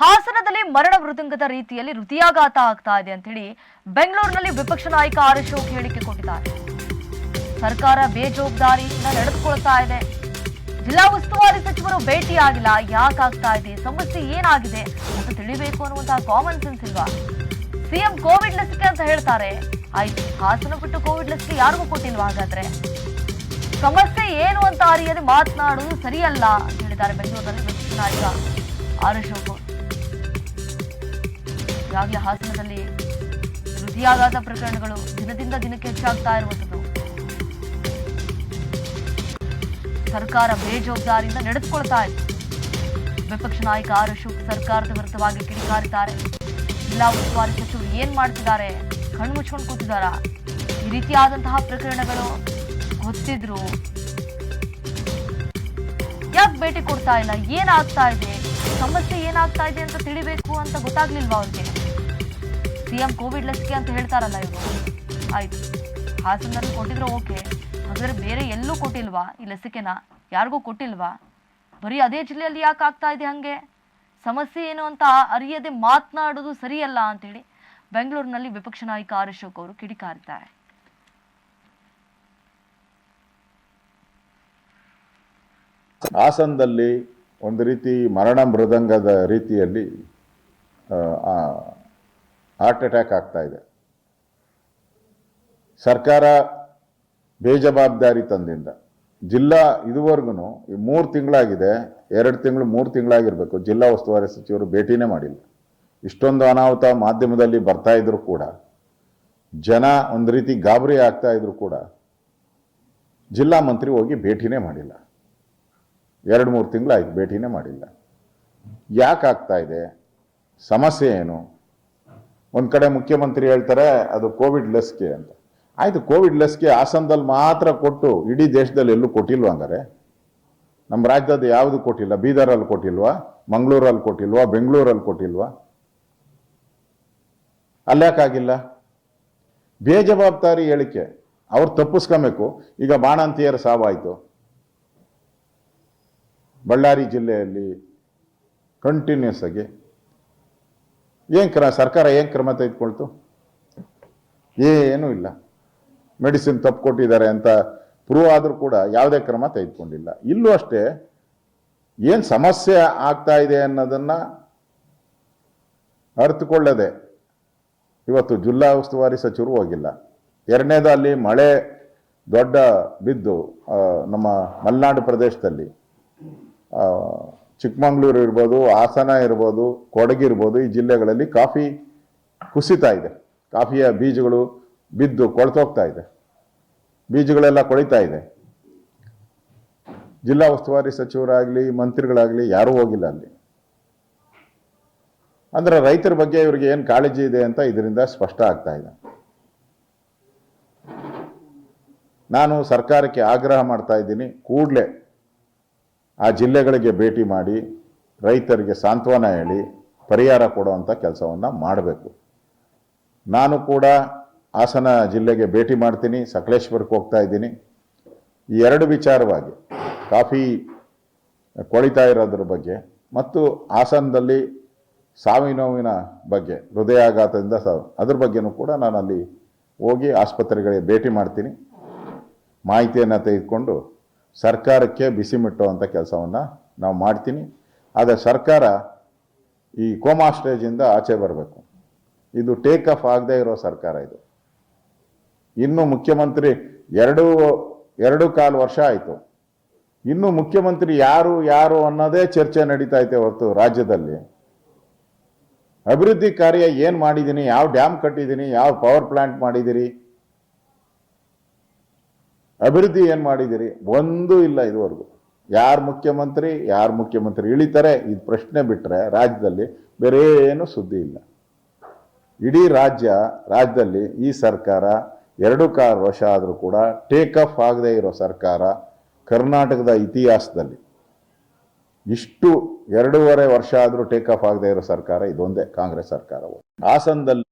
ಹಾಸನದಲ್ಲಿ ಮರಣ ಮೃದಂಗದ ರೀತಿಯಲ್ಲಿ ಹೃದಯಾಘಾತ ಆಗ್ತಾ ಇದೆ ಅಂತ ಹೇಳಿ ಬೆಂಗಳೂರಿನಲ್ಲಿ ವಿಪಕ್ಷ ನಾಯಕ ಆರ್ ಅಶೋಕ್ ಹೇಳಿಕೆ ಕೊಟ್ಟಿದ್ದಾರೆ. ಸರ್ಕಾರ ಬೇಜವಾಬ್ದಾರಿಯಿಂದ ನಡೆದುಕೊಳ್ತಾ ಇದೆ. ಜಿಲ್ಲಾ ಉಸ್ತುವಾರಿ ಸಚಿವರು ಭೇಟಿಯಾಗಿಲ್ಲ. ಯಾಕಾಗ್ತಾ ಇದೆ? ಸಮಸ್ಯೆ ಏನಾಗಿದೆ? ಅಂತ ತಿಳಿಬೇಕು ಅನ್ನುವಂತಹ ಕಾಮನ್ ಸೆನ್ಸ್ ಇಲ್ವಾ? ಸಿಎಂ ಕೋವಿಡ್ ಲಸಿಕೆ ಅಂತ ಹೇಳ್ತಾರೆ. ಆಯ್ತು, ಹಾಸನ ಬಿಟ್ಟು ಕೋವಿಡ್ ಲಸಿಕೆ ಯಾರಿಗೂ ಕೊಟ್ಟಿಲ್ವಾ ಹಾಗಾದ್ರೆ? ಸಮಸ್ಯೆ ಏನು ಅಂತ ಅರಿಯದೆ ಮಾತನಾಡುವುದು ಸರಿಯಲ್ಲ ಅಂತ ಹೇಳಿದ್ದಾರೆ ಬೆಂಗಳೂರಿನಲ್ಲಿ ವಿಪಕ್ಷ ನಾಯಕ ಆರ್ ಅಶೋಕ್. ಈಗಾಗಲೇ ಹಾಸನದಲ್ಲಿ ಹೃದಯಾಘಾತ ಪ್ರಕರಣಗಳು ದಿನದಿಂದ ದಿನಕ್ಕೆ ಹೆಚ್ಚಾಗ್ತಾ ಇರುವಂಥದ್ದು. ಸರ್ಕಾರ ಬೇಜವಾಬ್ದಾರಿಯಿಂದ ನಡೆದುಕೊಳ್ತಾ ಇದೆ. ವಿಪಕ್ಷ ನಾಯಕ ಆರ್ ಅಶೋಕ್ ಸರ್ಕಾರದ ವಿರುದ್ಧವಾಗಿ ಕಿಡಿಕಾರಿದ್ದಾರೆ. ಜಿಲ್ಲಾ ಉಸ್ತುವಾರಿ ಸಚಿವರು ಏನ್ ಮಾಡ್ತಿದ್ದಾರೆ? ಕಣ್ಣು ಮುಚ್ಕೊಂಡು ಕೂತಿದಾರ ಈ ರೀತಿಯಾದಂತಹ ಪ್ರಕರಣಗಳು ಗೊತ್ತಿದ್ರು ಯಾಕೆ ಭೇಟಿ ಕೊಡ್ತಾ ಇಲ್ಲ? ಏನಾಗ್ತಾ ಇದೆ? ಸಮಸ್ಯೆ ಏನಾಗ್ತಾ ಇದೆ ಅಂತ ತಿಳಿಬೇಕು ಅಂತ ಗೊತ್ತಾಗ್ಲಿಲ್ವಾ ಅವ್ರಿಗೆ? ಸಿಎಂ ಕೋವಿಡ್ ಲಸಿಕೆ ಅಂತ ಹೇಳ್ತಾರಲ್ಲ ಇವರು. ಆಯ್ತು. ಹಾಸನದಲ್ಲಿ ಕೊಟ್ಟಿದ್ರೆ ಓಕೆ. ಹಾಗಾದ್ರೆ ಬೇರೆ ಎಲ್ಲೂ ಕೊಟ್ಟಿಲ್ವಾ ಈ ಲಸಿಕೆನ? ಯಾರಿಗೂ ಕೊಟ್ಟಿಲ್ವಾ? ಬರೀ ಅದೇ ಜಿಲ್ಲೆಯಲ್ಲಿ ಯಾಕೆ ಆಗ್ತಾ ಇದೆ ಹಂಗೆ? ಸಮಸ್ಯೆ ಏನು ಅಂತ ಅರಿಯದೆ ಮಾತನಾಡೋದು ಸರಿಯಲ್ಲ ಅಂತೇಳಿ ಬೆಂಗಳೂರಿನಲ್ಲಿ ವಿಪಕ್ಷ ನಾಯಕ ಆರ್ ಅಶೋಕ್ ಅವರು ಕಿಡಿಕಾರಿದ್ದಾರೆ. ಹಾಸನದಲ್ಲಿ ಒಂದು ರೀತಿ ಮರಣ ಮೃದಂಗದ ರೀತಿಯಲ್ಲಿ ಹಾರ್ಟ್ ಅಟ್ಯಾಕ್ ಆಗ್ತಾ ಇದೆ. ಸರ್ಕಾರ ಬೇಜವಾಬ್ದಾರಿ ತಂದಿಂದ ಜಿಲ್ಲಾ ಇದುವರೆಗೂ ಮೂರು ತಿಂಗಳಾಗಿದೆ, ಎರಡು ತಿಂಗಳು, ಮೂರು ತಿಂಗಳಾಗಿರಬೇಕು, ಜಿಲ್ಲಾ ಉಸ್ತುವಾರಿ ಸಚಿವರು ಭೇಟಿನೇ ಮಾಡಿಲ್ಲ. ಇಷ್ಟೊಂದು ಅನಾಹುತ ಮಾಧ್ಯಮದಲ್ಲಿ ಬರ್ತಾ ಇದ್ರು ಕೂಡ, ಜನ ಒಂದು ರೀತಿ ಗಾಬರಿ ಆಗ್ತಾ ಇದ್ರು ಕೂಡ ಜಿಲ್ಲಾ ಮಂತ್ರಿ ಹೋಗಿ ಭೇಟಿನೇ ಮಾಡಿಲ್ಲ. ಎರಡು, ಮೂರು ತಿಂಗಳಾಯ್ತು ಭೇಟಿನೇ ಮಾಡಿಲ್ಲ. ಯಾಕಾಗ್ತಾ ಇದೆ? ಸಮಸ್ಯೆ ಏನು? ಒಂದು ಕಡೆ ಮುಖ್ಯಮಂತ್ರಿ ಹೇಳ್ತಾರೆ, ಅದು ಕೋವಿಡ್ ಲಸಿಕೆ ಅಂತ. ಆಯಿತು, ಕೋವಿಡ್ ಲಸಿಕೆ ಹಾಸನದಲ್ಲಿ ಮಾತ್ರ ಕೊಟ್ಟು ಇಡೀ ದೇಶದಲ್ಲಿ ಎಲ್ಲೂ ಕೊಟ್ಟಿಲ್ವಾ ಹಂಗಾರೆ? ನಮ್ಮ ರಾಜ್ಯದ ಯಾವುದು ಕೊಟ್ಟಿಲ್ಲ? ಬೀದರಲ್ಲಿ ಕೊಟ್ಟಿಲ್ವಾ? ಮಂಗಳೂರಲ್ಲಿ ಕೊಟ್ಟಿಲ್ವಾ? ಬೆಂಗಳೂರಲ್ಲಿ ಕೊಟ್ಟಿಲ್ವಾ? ಅಲ್ಯಾಕಾಗಿಲ್ಲ ಬೇಜವಾಬ್ದಾರಿ ಹೇಳಿಕೆ. ಅವ್ರು ತಪ್ಪಿಸ್ಕೊಬೇಕು. ಈಗ ಬಾಣಂತಿಯರ ಸಾವಾಯಿತು. ಬಳ್ಳಾರಿ ಜಿಲ್ಲೆಯಲ್ಲಿ ಕಂಟಿನ್ಯೂಸ್ ಆಗಿ ಏನು ಕ್ರ ಸರ್ಕಾರ ಏನು ಕ್ರಮ ತೆಗೆದುಕೊಳ್ತು ಏನೂ ಇಲ್ಲ. ಮೆಡಿಸಿನ್ ತಪ್ಪು ಕೊಟ್ಟಿದ್ದಾರೆ ಅಂತ ಪ್ರೂವ್ ಆದರೂ ಕೂಡ ಯಾವುದೇ ಕ್ರಮ ತೆಗೆದುಕೊಂಡಿಲ್ಲ. ಇಲ್ಲೂ ಅಷ್ಟೇ, ಏನು ಸಮಸ್ಯೆ ಆಗ್ತಾ ಇದೆ ಅನ್ನೋದನ್ನು ಅರ್ಥಕೊಳ್ಳದೆ ಇವತ್ತು ಜಿಲ್ಲಾ ಉಸ್ತುವಾರಿ ಸಚಿವರು ಹೋಗಿಲ್ಲ. ಎರಡನೇದು ಅಲ್ಲಿ ಮಳೆ ದೊಡ್ಡ ಬಿದ್ದು ನಮ್ಮ ಮಲೆನಾಡು ಪ್ರದೇಶದಲ್ಲಿ ಚಿಕ್ಕಮಂಗ್ಳೂರು ಇರ್ಬೋದು, ಹಾಸನ ಇರ್ಬೋದು ಕೊಡಗಿರ್ಬೋದು ಈ ಜಿಲ್ಲೆಗಳಲ್ಲಿ ಕಾಫಿ ಕುಸಿತಾ ಇದೆ. ಕಾಫಿಯ ಬೀಜಗಳು ಬಿದ್ದು ಕೊಳ್ತೋಗ್ತಾ ಇದೆ. ಬೀಜಗಳೆಲ್ಲ ಕೊಳಿತಾ ಇದೆ. ಜಿಲ್ಲಾ ಉಸ್ತುವಾರಿ ಸಚಿವರಾಗಲಿ, ಮಂತ್ರಿಗಳಾಗಲಿ ಯಾರೂ ಹೋಗಿಲ್ಲ ಅಲ್ಲಿ. ಅಂದರೆ ರೈತರ ಬಗ್ಗೆ ಇವರಿಗೆ ಏನು ಕಾಳಜಿ ಇದೆ ಅಂತ ಇದರಿಂದ ಸ್ಪಷ್ಟ ಆಗ್ತಾ ಇದೆ. ನಾನು ಸರ್ಕಾರಕ್ಕೆ ಆಗ್ರಹ ಮಾಡ್ತಾ ಇದ್ದೀನಿ. ಕೂಡಲೇ ಆ ಜಿಲ್ಲೆಗಳಿಗೆ ಭೇಟಿ ಮಾಡಿ ರೈತರಿಗೆ ಸಾಂತ್ವನ ಹೇಳಿ ಪರಿಹಾರ ಕೊಡುವಂಥ ಕೆಲಸವನ್ನು ಮಾಡಬೇಕು. ನಾನು ಕೂಡ ಹಾಸನ ಜಿಲ್ಲೆಗೆ ಭೇಟಿ ಮಾಡ್ತೀನಿ ಸಕಲೇಶ್ವರಕ್ಕೆ ಹೋಗ್ತಾ ಇದ್ದೀನಿ. ಈ ಎರಡು ವಿಚಾರವಾಗಿ ಕಾಫಿ ಕೊಳಿತಾ ಇರೋದ್ರ ಬಗ್ಗೆ ಮತ್ತು ಹಾಸನದಲ್ಲಿ ಸಾವಿನೋವಿನ ಬಗ್ಗೆ, ಹೃದಯಾಘಾತದಿಂದ ಸಾವು ಅದ್ರ ಬಗ್ಗೆನೂ ಕೂಡ ನಾನು ಅಲ್ಲಿ ಹೋಗಿ ಆಸ್ಪತ್ರೆಗಳಿಗೆ ಭೇಟಿ ಮಾಡ್ತೀನಿ. ಮಾಹಿತಿಯನ್ನು ತೆಗೆದುಕೊಂಡು ಸರ್ಕಾರಕ್ಕೆ ಬಿಸಿ ಮುಟ್ಟುವಂಥ ಕೆಲಸವನ್ನು ನಾವು ಮಾಡ್ತೀನಿ. ಆದರೆ ಸರ್ಕಾರ ಈ ಕೋಮಾ ಸ್ಟೇಜಿಂದ ಆಚೆ ಬರಬೇಕು. ಇದು ಟೇಕ್ ಆಫ್ ಆಗದೆ ಇರೋ ಸರ್ಕಾರ ಇದು. ಇನ್ನು ಮುಖ್ಯಮಂತ್ರಿ ಎರಡು ಎರಡು ಕಾಲು ವರ್ಷ ಆಯಿತು. ಇನ್ನು ಮುಖ್ಯಮಂತ್ರಿ ಯಾರು ಯಾರು ಅನ್ನೋದೇ ಚರ್ಚೆ ನಡೀತಾ ಐತೆ ಹೊರತು ರಾಜ್ಯದಲ್ಲಿ. ಅಭಿವೃದ್ಧಿ ಕಾರ್ಯ ಏನು ಮಾಡಿದ್ದೀನಿ ಯಾವ ಡ್ಯಾಮ್ ಕಟ್ಟಿದ್ದೀನಿ ಯಾವ ಪವರ್ ಪ್ಲಾಂಟ್ ಮಾಡಿದ್ದೀರಿ ಅಭಿವೃದ್ಧಿ ಏನು ಮಾಡಿದ್ದೀರಿ? ಒಂದೂ ಇಲ್ಲ ಇದುವರೆಗೂ. ಯಾರು ಮುಖ್ಯಮಂತ್ರಿ ಯಾರು ಮುಖ್ಯಮಂತ್ರಿ ಇಳಿತಾರೆ, ಇದು ಪ್ರಶ್ನೆ ಬಿಟ್ಟರೆ ರಾಜ್ಯದಲ್ಲಿ ಬೇರೆ ಏನು ಸುದ್ದಿ ಇಲ್ಲ. ಇಡೀ ರಾಜ್ಯ, ರಾಜ್ಯದಲ್ಲಿ ಈ ಸರ್ಕಾರ ಎರಡು ಕಾರ್ ವರ್ಷ ಆದರೂ ಕೂಡ ಟೇಕ್ ಆಫ್ ಆಗದೇ ಇರೋ ಸರ್ಕಾರ ಕರ್ನಾಟಕದ ಇತಿಹಾಸದಲ್ಲಿ. ಇಷ್ಟು ಎರಡೂವರೆ ವರ್ಷ ಆದರೂ ಟೇಕ್ ಆಫ್ ಆಗದೇ ಇರೋ ಸರ್ಕಾರ ಇದೊಂದೇ ಕಾಂಗ್ರೆಸ್ ಸರ್ಕಾರವು. ಹಾಸನದಲ್ಲಿ